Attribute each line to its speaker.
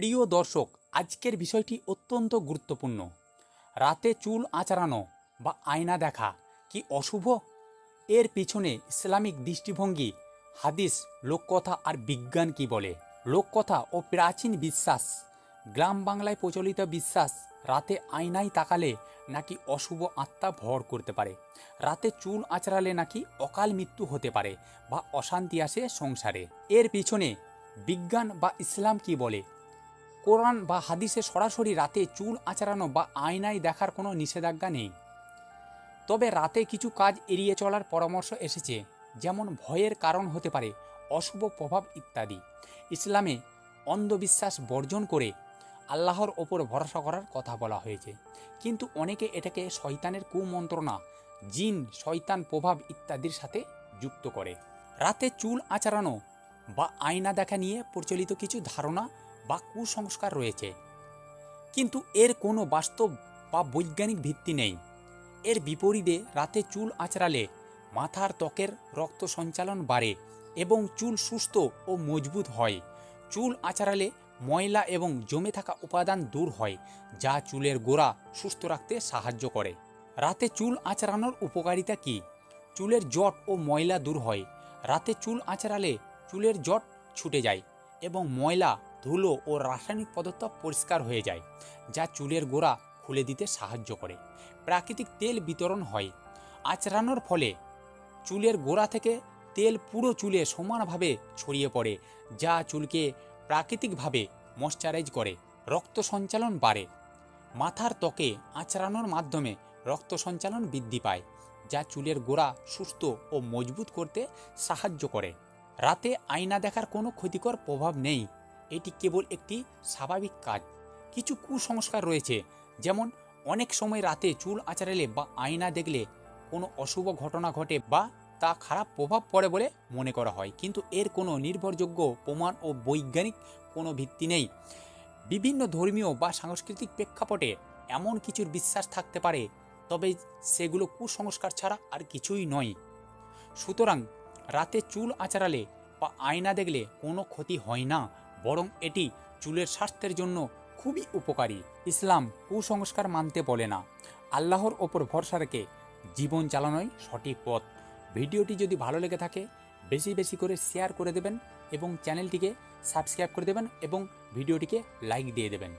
Speaker 1: প্রিয় দর্শক, আজকের বিষয়টি অত্যন্ত গুরুত্বপূর্ণ। রাতে চুল আঁচড়ানো বা আয়না দেখা কি অশুভ? এর পিছনে ইসলামিক দৃষ্টিভঙ্গি, হাদিস, লোককথা আর বিজ্ঞান কি বলে? লোককথা ও প্রাচীন বিশ্বাস, গ্রাম বাংলায় প্রচলিত বিশ্বাস, রাতে আয়নায় তাকালে নাকি অশুভ আত্মা ভর করতে পারে? রাতে চুল আঁচড়ালে নাকি অকাল মৃত্যু হতে পারে বা অশান্তি আসে সংসারে? এর পিছনে বিজ্ঞান বা ইসলাম কি বলে? কোরআন বা হাদিসে সরাসরি রাতে চুল আঁচড়ানো বা আয়নায় দেখার কোনো নিষেধাজ্ঞা নেই। তবে রাতে কিছু কাজ এড়িয়ে চলার পরামর্শ এসেছে, যেমন ভয়ের কারণ হতে পারে, অশুভ প্রভাব ইত্যাদি। ইসলামে অন্ধবিশ্বাস বর্জন করে আল্লাহর ওপর ভরসা করার কথা বলা হয়েছে। কিন্তু অনেকে এটাকে শয়তানের কুমন্ত্রণা, জিন, শয়তান প্রভাব ইত্যাদির সাথে যুক্ত করে। রাতে চুল আঁচড়ানো বা আয়না দেখা নিয়ে প্রচলিত কিছু ধারণা বা কুসংস্কার রয়েছে। কিন্তু এর কোনো বাস্তব বা বৈজ্ঞানিক ভিত্তি নেই। এর বিপরীতে রাতে চুল আঁচড়ালে মাথার ত্বকের রক্ত সঞ্চালন বাড়ে এবং চুল সুস্থ ও মজবুত হয়। চুল আঁচড়ালে ময়লা এবং জমে থাকা উপাদান দূর হয়, যা চুলের গোড়া সুস্থ রাখতে সাহায্য করে। রাতে চুল আঁচড়ানোর উপকারিতা কী? চুলের জট ও ময়লা দূর হয়। রাতে চুল আঁচড়ালে চুলের জট ছুটে যায় এবং ময়লা ধুলো ও রাসায়নিক পদার্থ পরিষ্কার হয়ে যায়, যা চুলের গোড়া খুলে দিতে সাহায্য করে। প্রাকৃতিক তেল বিতরণ হয়। আঁচড়ানোর ফলে চুলের গোড়া থেকে তেল পুরো চুলে সমানভাবে ছড়িয়ে পড়ে, যা চুলকে প্রাকৃতিকভাবে ময়শ্চারাইজ করে, রক্ত সঞ্চালন বাড়ে। মাথার ত্বকে আঁচড়ানোর মাধ্যমে রক্ত সঞ্চালন বৃদ্ধি পায়, যা চুলের গোড়া সুস্থ ও মজবুত করতে সাহায্য করে। রাতে আয়না দেখার কোনো ক্ষতিকর প্রভাব নেই। এটি কেবল একটি স্বাভাবিক কাজ। কিছু কুসংস্কার রয়েছে, যেমন অনেক সময় রাতে চুল আঁচড়ালে বা আয়না দেখলে কোনো অশুভ ঘটনা ঘটে বা তা খারাপ প্রভাব পড়ে বলে মনে করা হয়। কিন্তু এর কোনো নির্ভরযোগ্য প্রমাণ ও বৈজ্ঞানিক কোনো ভিত্তি নেই। বিভিন্ন ধর্মীয় বা সাংস্কৃতিক প্রেক্ষাপটে এমন কিছুর বিশ্বাস থাকতে পারে, তবে সেগুলো কুসংস্কার ছাড়া আর কিছুই নয়। সুতরাং রাতে চুল আঁচড়ালে বা আয়না দেখলে কোনো ক্ষতি হয় না। বরং এটি চুলের স্বাস্থ্যের জন্য খুবই উপকারী। ইসলাম কুসংস্কার মানতে বলে না। আল্লাহর ওপর ভরসা রেখে জীবন চালানোই সঠিক পথ। ভিডিওটি যদি ভালো লেগে থাকে, বেশি বেশি করে শেয়ার করে দেবেন এবং চ্যানেলটিকে সাবস্ক্রাইব করে দেবেন এবং ভিডিওটিকে লাইক দিয়ে দেবেন।